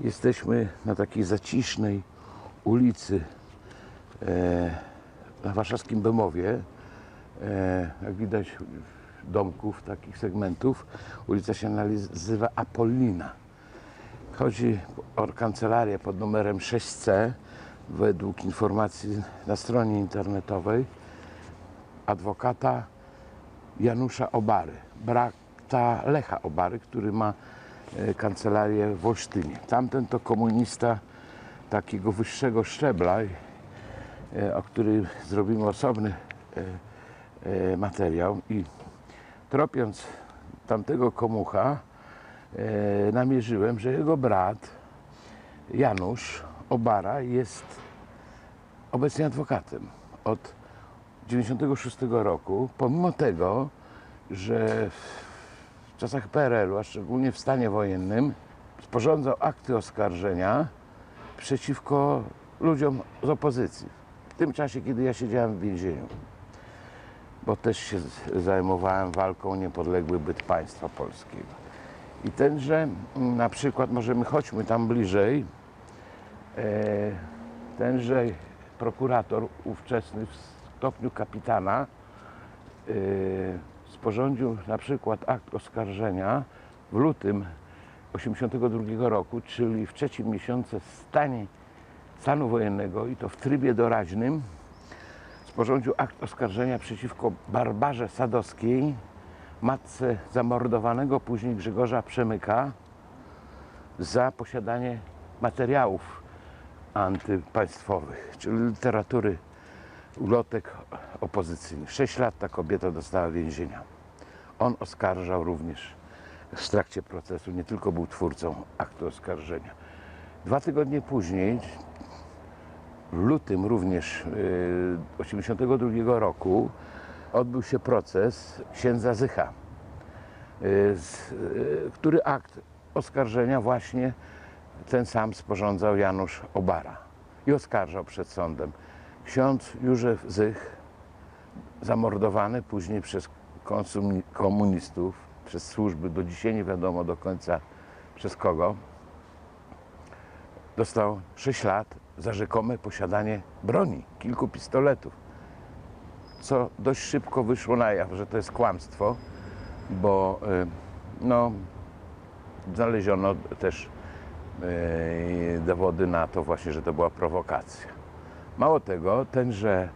Jesteśmy na takiej zacisznej ulicy e, na warszawskim Bemowie. E, jak widać domków, takich segmentów. Ulica się nazywa Apollina. Chodzi o kancelarię pod numerem 6C według informacji na stronie internetowej adwokata Janusza Obary, brata Lecha Obary, który ma e, kancelarię w Olsztynie. Tamten to komunista takiego wyższego szczebla, e, o którym zrobimy osobny e, materiał i tropiąc tamtego komucha namierzyłem, że jego brat Janusz Obara jest obecnie adwokatem od 96 roku, pomimo tego, że w czasach PRL-u, a szczególnie w stanie wojennym, sporządzał akty oskarżenia przeciwko ludziom z opozycji. W tym czasie, kiedy ja siedziałem w więzieniu, bo też się zajmowałem walką o niepodległy byt państwa polskiego. I tenże, mm, na przykład, możemy chodźmy tam bliżej, e, tenże prokurator ówczesny w stopniu kapitana e, sporządził na przykład akt oskarżenia w lutym 1982 roku, czyli w trzecim miesiącu stanie stanu wojennego i to w trybie doraźnym, sporządził akt oskarżenia przeciwko Barbarze Sadowskiej, matce zamordowanego później Grzegorza Przemyka za posiadanie materiałów antypaństwowych, czyli literatury ulotek opozycyjnych. Sześć lat ta kobieta dostała więzienia. On oskarżał również w trakcie procesu, nie tylko był twórcą aktu oskarżenia. Dwa tygodnie później, w lutym również y, 82 roku, odbył się proces księdza Zycha, z, y, który akt oskarżenia właśnie ten sam sporządzał Janusz Obara i oskarżał przed sądem. Ksiądz Józef Zych, zamordowany później przez komunistów, przez służby, do dzisiaj nie wiadomo do końca przez kogo, dostał 6 lat za rzekome posiadanie broni, kilku pistoletów. Co dość szybko wyszło na jaw, że to jest kłamstwo, bo y, no, znaleziono też y, dowody na to właśnie, że to była prowokacja. Mało tego, tenże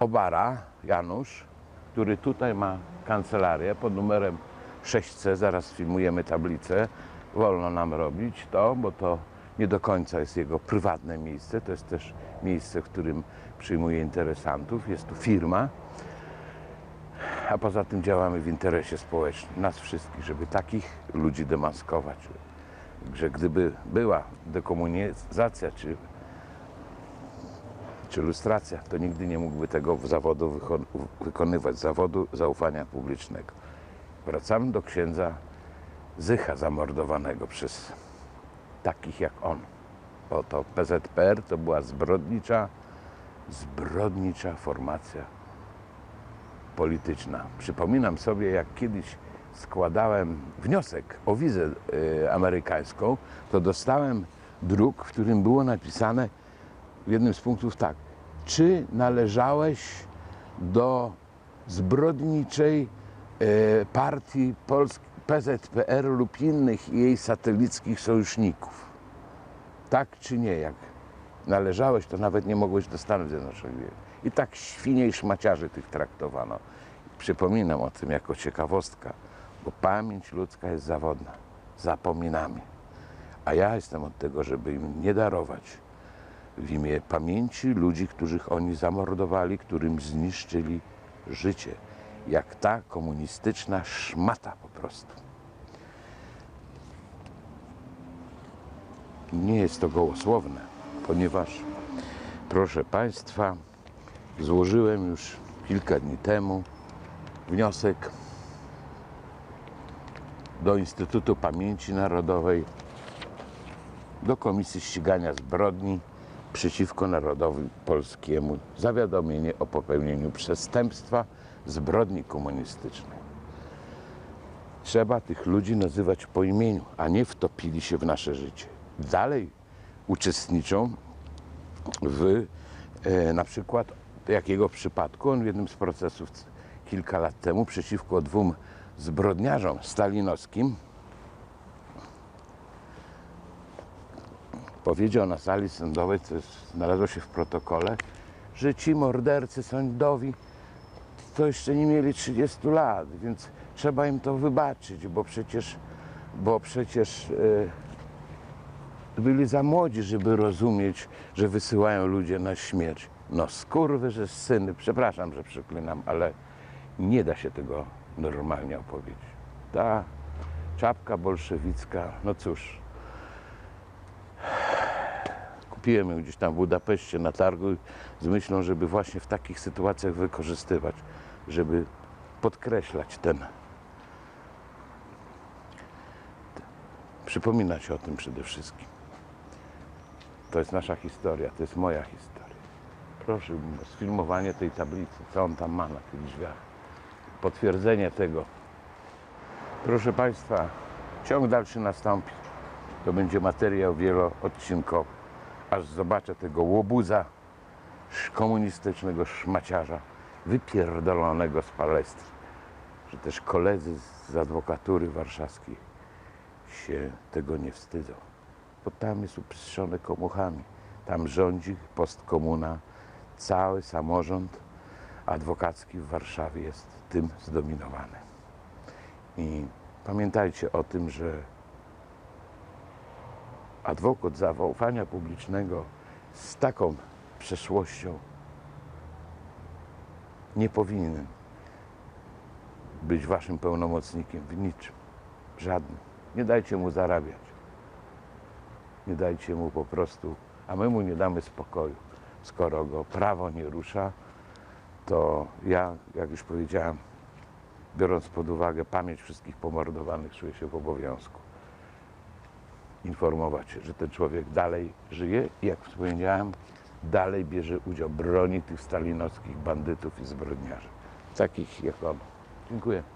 Obara, Janusz, który tutaj ma kancelarię pod numerem 6C, zaraz filmujemy tablicę, wolno nam robić to, bo to nie do końca jest jego prywatne miejsce, to jest też miejsce, w którym przyjmuje interesantów, jest tu firma, a poza tym działamy w interesie społecznym, nas wszystkich, żeby takich ludzi demaskować, że gdyby była dekomunizacja czy czy lustracja, to nigdy nie mógłby tego zawodu wykonywać, zawodu zaufania publicznego. Wracamy do księdza Zycha zamordowanego przez takich jak on. Bo to PZPR to była zbrodnicza, zbrodnicza formacja polityczna. Przypominam sobie, jak kiedyś składałem wniosek o wizę y, amerykańską, to dostałem druk, w którym było napisane w jednym z punktów tak. Czy należałeś do zbrodniczej e, partii Polsk PZPR lub innych jej satelickich sojuszników? Tak czy nie? Jak należałeś, to nawet nie mogłeś do Stanów Zjednoczonych. I tak świnie i szmaciarzy tych traktowano. Przypominam o tym jako ciekawostka, bo pamięć ludzka jest zawodna. Zapominamy. A ja jestem od tego, żeby im nie darować w imię pamięci ludzi, których oni zamordowali, którym zniszczyli życie. Jak ta komunistyczna szmata po prostu. Nie jest to gołosłowne, ponieważ, proszę Państwa, złożyłem już kilka dni temu wniosek do Instytutu Pamięci Narodowej, do Komisji Ścigania Zbrodni przeciwko Narodowi Polskiemu zawiadomienie o popełnieniu przestępstwa zbrodni komunistycznej. Trzeba tych ludzi nazywać po imieniu, a nie wtopili się w nasze życie. Dalej uczestniczą w e, na przykład jakiego przypadku on w jednym z procesów kilka lat temu przeciwko dwóm zbrodniarzom stalinowskim powiedział na sali sądowej, co znalazło się w protokole, że ci mordercy sądowi to jeszcze nie mieli 30 lat, więc trzeba im to wybaczyć, bo przecież, bo przecież e, byli za młodzi, żeby rozumieć, że wysyłają ludzie na śmierć. No skurwy, że syny, przepraszam, że przeklinam, ale nie da się tego normalnie opowiedzieć. Ta czapka bolszewicka, no cóż, kupiłem gdzieś tam w Budapeszcie na targu z myślą, żeby właśnie w takich sytuacjach wykorzystywać, żeby podkreślać ten. Przypominać o tym przede wszystkim. To jest nasza historia, to jest moja historia. Prosiłbym o sfilmowanie tej tablicy, co on tam ma na tych drzwiach. Potwierdzenie tego. Proszę Państwa, ciąg dalszy nastąpi. To będzie materiał wieloodcinkowy. Aż zobaczę tego łobuza komunistycznego szmaciarza, wypierdolonego z palestry. Że też koledzy z adwokatury warszawskiej się tego nie wstydzą. Bo tam jest upstrzone komuchami. Tam rządzi postkomuna, cały samorząd adwokacki w Warszawie jest tym zdominowany. I pamiętajcie o tym, że adwokat zaufania publicznego z taką przeszłością nie powinien być waszym pełnomocnikiem w niczym, żadnym. Nie dajcie mu zarabiać. Nie dajcie mu po prostu, a my mu nie damy spokoju. Skoro go prawo nie rusza, to ja, jak już powiedziałem, biorąc pod uwagę pamięć wszystkich pomordowanych, czuję się w obowiązku informować, że ten człowiek dalej żyje i jak wspomniałem, dalej bierze udział, broni tych stalinowskich bandytów i zbrodniarzy, takich jak on. Dziękuję.